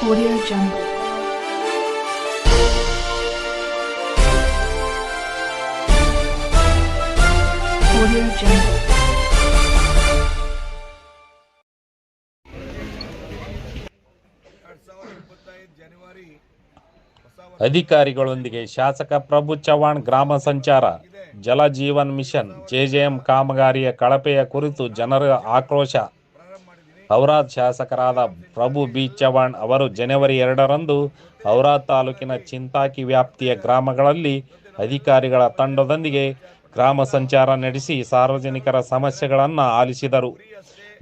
Audio Jungle. Audio Jungle. ಅಧಿಕಾರಿಗಳೊಂದಿಗೆ ಶಾಸಕ ಪ್ರಭು ಚವಾಣ್ ಗ್ರಾಮ ಸಂಚಾರ, ಜಲ ಜೀವನ್ ಮಿಷನ್ ಜೆಜೆಎಂ ಕಾಮಗಾರಿಯ ಕಳಪೆಯ ಕುರಿತು ಜನರ ಆಕ್ರೋಶ ಔರಾದ್ ಶಾಸಕರಾದ ಪ್ರಭು ಬಿ. ಚವಾಣ್ ಅವರು ಜನವರಿ ಎರಡರಂದು ಔರಾದ್ ತಾಲೂಕಿನ ಚಿಂತಾಕಿ ವ್ಯಾಪ್ತಿಯ ಗ್ರಾಮಗಳಲ್ಲಿ ಅಧಿಕಾರಿಗಳ ತಂಡದೊಂದಿಗೆ ಗ್ರಾಮ ಸಂಚಾರ ನಡೆಸಿ ಸಾರ್ವಜನಿಕರ ಸಮಸ್ಯೆಗಳನ್ನು ಆಲಿಸಿದರು.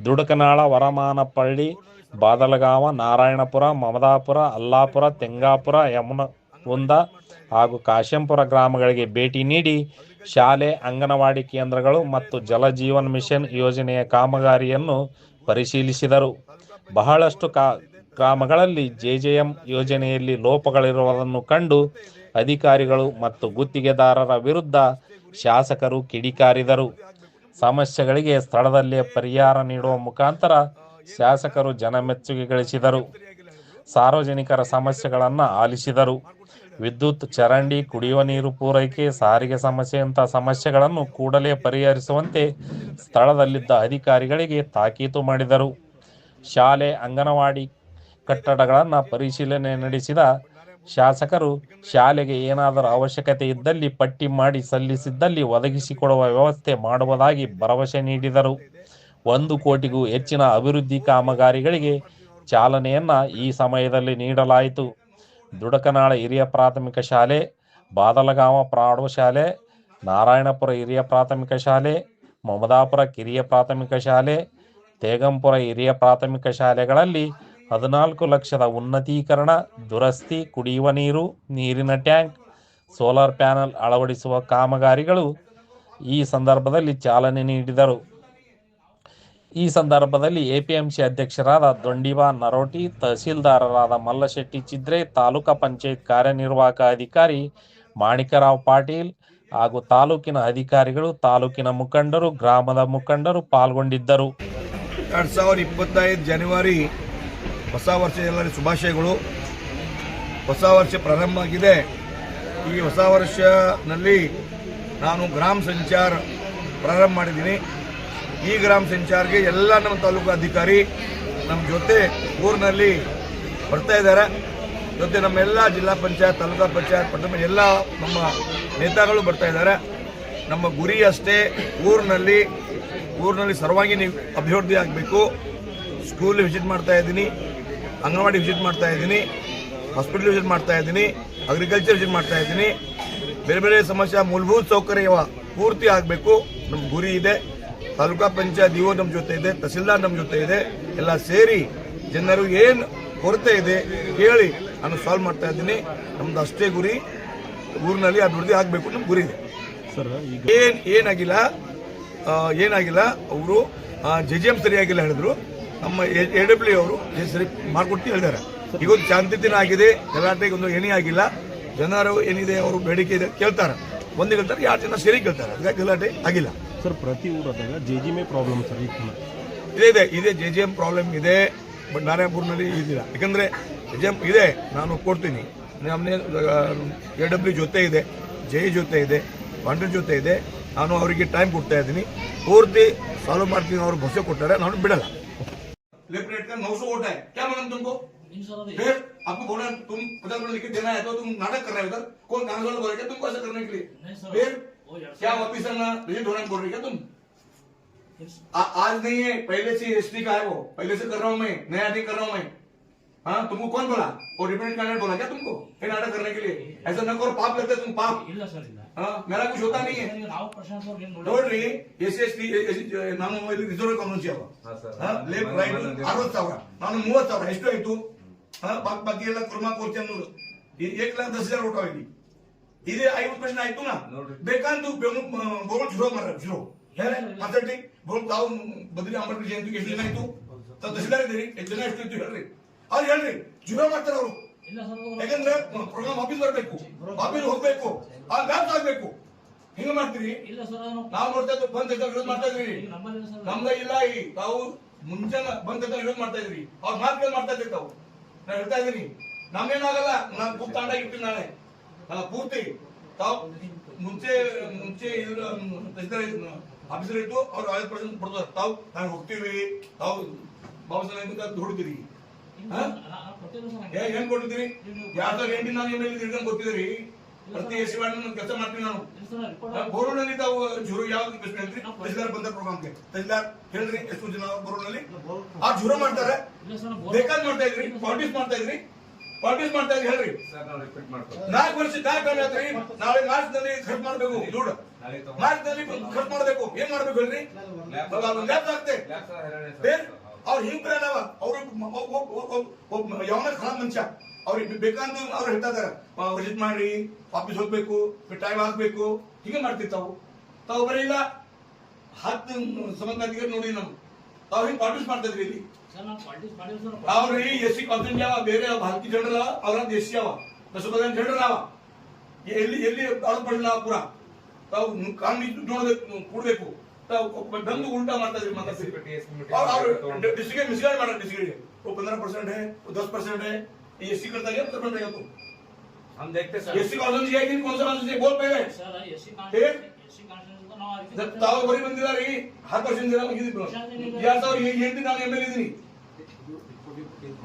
ದುಡಕನಾಳ, ವರಮಾನಪಳ್ಳಿ, ಬಾದಲಗಾವ, ನಾರಾಯಣಪುರ, ಮಮದಾಪುರ, ಅಲ್ಲಾಪುರ, ತೆಂಗಾಪುರ ಯಮುನಗುಂದ ಹಾಗೂ ಕಾಶಂಪುರ ಗ್ರಾಮಗಳಿಗೆ ಭೇಟಿ ನೀಡಿ ಶಾಲೆ, ಅಂಗನವಾಡಿ ಕೇಂದ್ರಗಳು ಮತ್ತು ಜಲಜೀವನ್ ಮಿಷನ್ ಯೋಜನೆಯ ಕಾಮಗಾರಿಯನ್ನು ಪರಿಶೀಲಿಸಿದರು. ಬಹಳಷ್ಟು ಕಾ, ಗ್ರಾಮಗಳಲ್ಲಿ ಜೆಜೆಎಂ ಯೋಜನೆಯಲ್ಲಿ ಲೋಪಗಳಿರುವುದನ್ನು ಕಂಡು ಅಧಿಕಾರಿಗಳು ಮತ್ತು ಗುತ್ತಿಗೆದಾರರ ವಿರುದ್ಧ ಶಾಸಕರು ಕಿಡಿಕಾರಿದರು. ಸಮಸ್ಯೆಗಳಿಗೆ ಸ್ಥಳದಲ್ಲೇ ಪರಿಹಾರ ನೀಡುವ ಮುಖಾಂತರ ಶಾಸಕರು ಜನಮೆಚ್ಚುಗೆ ಗಳಿಸಿದರು. ಸಾರ್ವಜನಿಕರ ಸಮಸ್ಯೆಗಳನ್ನು ಆಲಿಸಿದರು. ವಿದ್ಯುತ್ ಚರಂಡಿ ಕುಡಿಯುವ ನೀರು ಪೂರೈಕೆ, ಸಾರಿಗೆ ಸಮಸ್ಯೆಯಂತಹ ಸಮಸ್ಯೆಗಳನ್ನು ಕೂಡಲೇ ಪರಿಹರಿಸುವಂತೆ ಸ್ಥಳದಲ್ಲಿದ್ದ ಅಧಿಕಾರಿಗಳಿಗೆ ತಾಕೀತು ಮಾಡಿದರು. ಶಾಲೆ, ಅಂಗನವಾಡಿ ಕಟ್ಟಡಗಳನ್ನು ಪರಿಶೀಲನೆ ನಡೆಸಿದ ಶಾಸಕರು, ಶಾಲೆಗೆ ಏನಾದರೂ ಅವಶ್ಯಕತೆ ಇದ್ದಲ್ಲಿ ಪಟ್ಟಿ ಮಾಡಿ ಸಲ್ಲಿಸಿದ್ದಲ್ಲಿ ಒದಗಿಸಿಕೊಡುವ ವ್ಯವಸ್ಥೆ ಮಾಡುವುದಾಗಿ ಭರವಸೆ ನೀಡಿದರು. ಒಂದು ಕೋಟಿಗೂ ಹೆಚ್ಚಿನ ಅಭಿವೃದ್ಧಿ ಕಾಮಗಾರಿಗಳಿಗೆ ಚಾಲನೆಯನ್ನು ಈ ಸಮಯದಲ್ಲಿ ನೀಡಲಾಯಿತು. ದುಡಕನಾಳ ಹಿರಿಯ ಪ್ರಾಥಮಿಕ ಶಾಲೆ ಬಾದಲಗಾಂವ ಪ್ರೌಢಶಾಲೆ ನಾರಾಯಣಪುರ ಹಿರಿಯ ಪ್ರಾಥಮಿಕ ಶಾಲೆ ಮಮದಾಪುರ ಕಿರಿಯ ಪ್ರಾಥಮಿಕ ಶಾಲೆ, ತೇಗಂಪುರ ಹಿರಿಯ ಪ್ರಾಥಮಿಕ ಶಾಲೆಗಳಲ್ಲಿ ಹದಿನಾಲ್ಕು ಲಕ್ಷದ ಉನ್ನತೀಕರಣ, ದುರಸ್ತಿ, ಕುಡಿಯುವ ನೀರು, ನೀರಿನ ಟ್ಯಾಂಕ್, ಸೋಲಾರ್ ಪ್ಯಾನಲ್ ಅಳವಡಿಸುವ ಕಾಮಗಾರಿಗಳು ಈ ಸಂದರ್ಭದಲ್ಲಿ ಚಾಲನೆ ನೀಡಿದರು. ಈ ಸಂದರ್ಭದಲ್ಲಿ ಎಪಿಎಂಸಿ ಅಧ್ಯಕ್ಷರಾದ ದೊಂಡಿವಾ ನರೋಟಿ, ತಹಸೀಲ್ದಾರರಾದ ಮಲ್ಲಶೆಟ್ಟಿ ಚಿದ್ರೆ, ತಾಲೂಕಾ ಪಂಚಾಯತ್ ಕಾರ್ಯನಿರ್ವಾಹಕ ಅಧಿಕಾರಿ ಮಾಣಿಕರಾವ್ ಪಾಟೀಲ್ ಹಾಗೂ ತಾಲೂಕಿನ ಅಧಿಕಾರಿಗಳು, ತಾಲೂಕಿನ ಮುಖಂಡರು, ಗ್ರಾಮದ ಮುಖಂಡರು ಪಾಲ್ಗೊಂಡಿದ್ದರು. ಎರಡು ಸಾವಿರದ ಇಪ್ಪತ್ತೈದು ಜನವರಿ ಹೊಸ ವರ್ಷ ಎಲ್ಲರಿಗೂ ಶುಭಾಶಯಗಳು. ಹೊಸ ವರ್ಷ ಪ್ರಾರಂಭ ಆಗಿದೆ. ಈ ಹೊಸ ವರ್ಷನಲ್ಲಿ ನಾನು ಗ್ರಾಮ ಸಂಚಾರ ಪ್ರಾರಂಭ ಮಾಡಿದ್ದೀನಿ. ಈ ಗ್ರಾಮ ಸಂಚಾರ್ಗೆ ಎಲ್ಲ ನಮ್ಮ ತಾಲೂಕು ಅಧಿಕಾರಿ ನಮ್ಮ ಜೊತೆ ಊರಿನಲ್ಲಿ ಬರ್ತಾ ಇದ್ದಾರೆ. ಜೊತೆ ನಮ್ಮೆಲ್ಲ ಜಿಲ್ಲಾ ಪಂಚಾಯತ್, ತಾಲೂಕಾ ಪಂಚಾಯತ್ ಪಟ್ಟಣ ಎಲ್ಲ ನಮ್ಮ ನೇತಾಗಳು ಬರ್ತಾ ಇದ್ದಾರೆ. ನಮ್ಮ ಗುರಿ ಅಷ್ಟೇ, ಊರಿನಲ್ಲಿ ಊರಿನಲ್ಲಿ ಸರ್ವಾಂಗೀಣ ಅಭಿವೃದ್ಧಿ ಆಗಬೇಕು. ಸ್ಕೂಲ್ ವಿಸಿಟ್ ಮಾಡ್ತಾ ಇದ್ದೀನಿ, ಅಂಗನವಾಡಿ ವಿಸಿಟ್ ಮಾಡ್ತಾ ಇದ್ದೀನಿ, ಹಾಸ್ಪಿಟಲ್ ವಿಸಿಟ್ ಮಾಡ್ತಾ ಇದ್ದೀನಿ, ಅಗ್ರಿಕಲ್ಚರ್ ವಿಸಿಟ್ ಮಾಡ್ತಾ ಇದ್ದೀನಿ. ಬೇರೆ ಬೇರೆ ಸಮಸ್ಯೆ, ಮೂಲಭೂತ ಸೌಕರ್ಯ ಪೂರ್ತಿ ಆಗಬೇಕು. ನಮ್ಮ ಗುರಿ ಇದೆ. ತಾಲೂಕಾ ಪಂಚಾಯತ್ ಇಒ ನಮ್ಮ ಜೊತೆ ಇದೆ ತಹಸೀಲ್ದಾರ್ ನಮ್ಮ ಜೊತೆ ಇದೆ ಎಲ್ಲ ಸೇರಿ ಜನರು ಏನು ಕೊರತೆ ಇದೆ ಕೇಳಿ ನಾನು ಸಾಲ್ವ್ ಮಾಡ್ತಾ ಇದ್ದೀನಿ. ನಮ್ದು ಅಷ್ಟೇ ಗುರಿ ಊರಿನಲ್ಲಿ ಅಭಿವೃದ್ಧಿ ಆಗಬೇಕು ನಮ್ಮ ಗುರಿ ಇದೆ. ಏನು ಏನಾಗಿಲ್ಲ ಏನಾಗಿಲ್ಲ ಅವರು ಜೆ ಜಿ ಎಂ ಸರಿಯಾಗಿಲ್ಲ ಹೇಳಿದ್ರು. ನಮ್ಮ ಎ ಡಬ್ಲ್ಯೂ ಅವರು ಸರಿ ಮಾಡ್ಕೊಡ್ತೀವಿ ಹೇಳಿದ್ದಾರೆ. ಈಗೊಂದು ಶಾಂತಿ ದಿನ ಆಗಿದೆ ಗಲಾಟೆಗೆ ಒಂದು ಏನೇ ಆಗಿಲ್ಲ. ಜನರು ಏನಿದೆ ಅವರು ಬೇಡಿಕೆ ಇದೆ ಕೇಳ್ತಾರೆ. ಒಂದು ಕೇಳ್ತಾರೆ ಎರಡು ಜನ ಸೇರಿ ಕೇಳ್ತಾರೆ. ಅದಕ್ಕೆ ಗಲಾಟೆ ಆಗಿಲ್ಲ. ಸರ್ ಪ್ರತಿ ಊರದಾಗ J G M problem sir ಈ ಥರ ಇದೇ ಇದೆ ಇದೇ ಜೆ ಜೆ ಎಂ ಪ್ರಾಬ್ಲಮ್ ಇದೆ ಬಟ್ ನಾರಾಯಣಪುರ್ನಲ್ಲಿ ಇದಿಲ್ಲ ಯಾಕಂದ್ರೆ ಜೆ ಜೆ ಎಂ ಇದೆ ನಾನು ಕೊಡ್ತೀನಿ ನಮ್ಮನೆ ಎ ಡಬ್ಲ್ಯೂ ಜೊತೆ ಇದೆ ಜೆ ಜೊತೆ ಇದೆ ಕಾಂಟ್ರಿ ಜೊತೆ ಇದೆ ನಾನು ಅವರಿಗೆ ಟೈಮ್ ಕೊಡ್ತಾ ಇದ್ದೀನಿ ಪೂರ್ತಿ ಸಾಲ್ವ್ ಮಾಡ್ತೀನಿ ಅವರು ಭರವಸೆ ಕೊಟ್ಟಾರೆ ನಾನು ಬಿಡಲ್ಲ लेफ्ट राइट का 900 वोट है क्या मालूम तुमको फिर आपको बोला तुम पचास मिनट लिख के देना है तो तुम नाटक कर रहे हो उधर कौन कांग्रेस वाला बोल रहे तुमको ऐसा करने के लिए फिर क्या ऑफिसर ना विजिट होना बोल रही क्या तुम आ, आज नहीं है पहले से एसटी का है वो पहले से कर रहा हूँ मैं नया नहीं कर रहा हूँ मैं हाँ तुमको कौन बोला वो डिपेंडेंट कैंडिडेट बोला क्या तुमको ये नाटक करने के लिए ऐसा न करो पाप लगते तुम पाप ಇಲ್ಲ ಸರ್ ಇಲ್ಲ हाँ मेरा कुछ होता नहीं है ಈಗ ನಾವು ಪ್ರಶಾಂತ್ ಅವ್ರಿಗೆ ನೋಡಿ ನೋಡ್ರಿ ಎಸ್ ಎಸ್ ಟಿ ನಾನು ಇಲ್ಲಿ ರಿಸರ್ವ್ ಕಾನೂನು ಅವ ಲೇಫ್ಟ್ ರೈಟ್ ಅರವತ್ತು ಸಾವಿರ ನಾನು ಮೂವತ್ತು ಸಾವಿರ ಎಷ್ಟು ಆಯ್ತು ಹಾ, ಬಾಕಿ ಬಾಕಿ ಎಲ್ಲ ಕುರ್ಮಾ ಕೋರ್ಚಿ ಅನ್ನೋದು ಈ ಏಕ್ ಲಾಖ ದಸ್ ಹಜಾರ್ ಓಟ್ ಹೋಗಿ ಇದೇ ಐವತ್ತು ಪರ್ಸೆಂಟ್ ಆಯ್ತು ನಾ. ಬೇಕಂತ ಬೋರ್ಡ್ ಜೀರೋ ಮಾರ ಜೀರೋ. ಮಾತಾಡ್ರಿ. ಮಾತಾಡಿ ಬೋರ್ಡ್ ತಾವು ಬದ್ರಿ ಅಂಬೇಡ್ಕರ್ ಜಯಂತಿಗೆ ಎಷ್ಟು ಜನ ಆಯ್ತು? ತಾವು ತಹಸೀಲ್ದಾರ್ ಇದ್ದೀರಿ. ಎಷ್ಟು ಜನ ಎಷ್ಟು ಇತ್ತು ಹೇಳ್ರಿ. ಅವ್ರು ಹೇಳ್ರಿ. ಜೀರೋ ಮಾಡ್ತಾರೆ ಅವರು. ಯಾಕಂದ್ರೆ ಪ್ರೋಗ್ರಾಮ್ ಆಫೀಸ್ ಬರಬೇಕು. ಆಫೀಸ್ ಹೋಗ್ಬೇಕು. ಆ ಬ್ಯಾಂಕ್ ಆಗ್ಬೇಕು ಹಿಂಗ ಮಾಡ್ತೀರಿ? ಇಲ್ಲ ಸರ್ ಅದು ನಾವು ನೋಡ್ತಾ ಇದ್ದು ಬಂದ್ ವಿರೋಧ ಮಾಡ್ತಾ ಇದ್ರಿ? ನಮ್ದ ಇಲ್ಲ ಈ ತಾವು ಮುಂಚೆನ ಬಂದ್ ವಿರೋಧ ಮಾಡ್ತಾ ಇದ್ರಿ? ಅವ್ರ ಮಾತುಗಳು ಮಾಡ್ತಾ ಇದ್ರಿ ತಾವು. ನಾನು ಹೇಳ್ತಾ ಇದ್ದೀನಿ ನಮ್ಗೇನಾಗಲ್ಲ ನಾನು ತಗೊಂಡಾಗ ಇರ್ತೀನಿ ನಾಳೆ. ಪೂರ್ತಿ ತಾವು ಮುಂಚೆ ಮುಂಚೆ ಆಫೀಸರ್ ಇತ್ತು ಅವ್ರು ಐವತ್ತು ಪರ್ಸೆಂಟ್ ಕೊಡ್ತಾರೆ. ತಾವು ನಾನು ಹೋಗ್ತೀವಿ ತಾವು ಬಾಬಾ ಸಾಹೇಬ್ ದುಡಿದಿರಿ ಏನ್ ಕೊಟ್ಟಿದ್ದೀರಿ? ಯಾರ್ದಾಗ ಏನ್ ನಾನು ಎಲ್ ಹಿಡ್ಕೊಂಡು ಗೊತ್ತಿದ್ದೀರಿ ಪ್ರತಿ ವಾರ್ಡ್ ಕೆಲಸ ಮಾಡ್ತೀನಿ ನಾನು ಬೋರ್ನಲ್ಲಿ ತಾವು ಜುರು ಯಾವ್ದು ಪ್ರಶ್ನೆ ಹೇಳ್ರಿ ತಹಸೀಲ್ದಾರ್ ಬಂದ ಪ್ರೋಗ್ರಾಮ್ಗೆ. ತಹಸೀಲ್ದಾರ್ ಹೇಳ್ರಿ ಎಷ್ಟು ಜನ ಬೋರ್ನಲ್ಲಿ. ಆ ಜುರು ಮಾಡ್ತಾರೆ. ಬೇಕಾದ್ ಮಾಡ್ತಾ ಇದ್ರಿ ಪಾಲಿಟಿಕ್ಸ್ ಮಾಡ್ತಾ ಇದ್ರಿ. ಪಾರ್ಟೀಸ್ ಮಾಡ್ತಾ ಇದ್ರಿ ಹೇಳ್ರಿ. ನಾಲ್ಕು ವರ್ಷ ನಾಲ್ಕು ಆಯ್ತ್ರಿ ನಾಳೆ ಮಾರ್ಚ್ನಲ್ಲಿ ಖರ್ಚು ಮಾಡ್ಬೇಕು. ದುಡ್ಡು ಮಾರ್ಚ್ನಲ್ಲಿ ಖರ್ಚು ಮಾಡ್ಬೇಕು. ಏನ್ ಮಾಡ್ಬೇಕು ಹೇಳ್ರಿ? ಲ್ಯಾಪ್ಸ್ ಆಗ್ತೆ ಅವ್ರು ಹಿಂಗ್ ಅವ. ಅವ್ರು ಯಾವನ ಖರಾಬ್ ಮನುಷ್ಯ. ಅವ್ರಿಗೆ ಬೇಕಂತ ಅವ್ರು ಹೇಳ್ತಾ ಇದಾರೆ ವಿಸಿಟ್ ಮಾಡ್ರಿ ಆಫೀಸ್ ಹೋಗ್ಬೇಕು ಟೈಮ್ ಆಗ್ಬೇಕು. ಹೀಗೆ ಮಾಡ್ತಿರ್ತಾವು ತಾವು. ಬರೀ ಇಲ್ಲ ಹತ್ತು ಸಂಬಂಧಿಕರು ನೋಡಿ ನಾವು ತಾವು ಹಿಂಗೆ ಪಾರ್ಟಿಸ್ ಮಾಡ್ತಾ ಇದ್ರಿ ಇಲ್ಲಿ? ಅವ್ರಿ ಎಸ್ ಸಿ ಕಾನ್ಸೆಂಟ್ ಯಾವ ಬೇರೆ ಭಾರತೀಯ ಜನರಲ್ಲ ಅವ್ರ ಎಸ್ ಸಿ ಅವ ನಸುಬದನ್ ಜನರಲ್ ಅವ ಎಲ್ಲಿ ಎಲ್ಲಿ ಅಳಪಡಿಲ್ಲ ಪೂರ ತಾವು ಕಾನೂನು ನೋಡ್ಬೇಕು ಕೂಡ್ಬೇಕು ತಾವು ಬಂದು ಉಲ್ಟಾ ಮಾಡ್ತಾ ಇದ್ರಿ ಮಾತಾಡ್ತೀರಿ डिस्ट्रिक्ट मिसगाइड मारा डिस्ट्रिक्ट वो पंद्रह परसेंट है वो दस परसेंट है ये एससी करता है कितना रहेगा तो हम देखते सर एससी कॉलेज है कि कौन सा कॉलेज है बोल पहले जब ತಾವು ಬರಿ ಬಂದಿದ್ದಾರೆ ಹತ್ತು ಪರ್ಸೆಂಟ್ ಜನ ಮುಗಿದಿದ್ರು ಯಾರು ಸಾವಿರ ಎಂಟು ನಾನು ಎಮ್ ಎಲ್ ಇದೀನಿ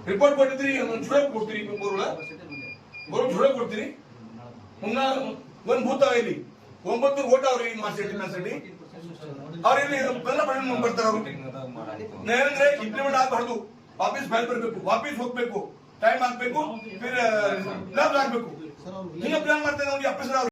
ರಿಪೋರ್ಟ್ ಕೊಟ್ಟಿದ್ರಿ ಜುಡ ಕೊಡ್ತೀರಿ ಬೋರ್ಗಳ ಬರೋ ಜುಡ ಕೊಡ್ತೀರಿ? ಮುನ್ನ ಒಂದು ಭೂತ ಇಲ್ಲಿ. ಒಂಬತ್ತು ಓಟ್ ಅವ್ರಿ ಮಾರ್ಸಿಟಿ ಮಾರ್ಸಿಟಿ ಅವ್ರ ಇಲ್ಲಿ ಕನ್ನಡ ಪಡೆದ ಬರ್ತಾರೆ ಅವ್ರು. ಏನಂದ್ರೆ ಇಂಪ್ಲಿಮೆಂಟ್ ಆಗಬಾರ್ದು. ವಾಪಸ್ ಫೈಲ್ ಬರಬೇಕು ವಾಪಸ್ ಹೋಗ್ಬೇಕು. ಟೈಮ್ ಆಗ್ಬೇಕು ಲಾಭ ಆಗ್ಬೇಕು. ಹಿಂಗ ಪ್ಲಾನ್ ಮಾಡ್ತಾರೆ ಅವ್ರಿಗೆ ಅಪ್ಪಿಸ್ರ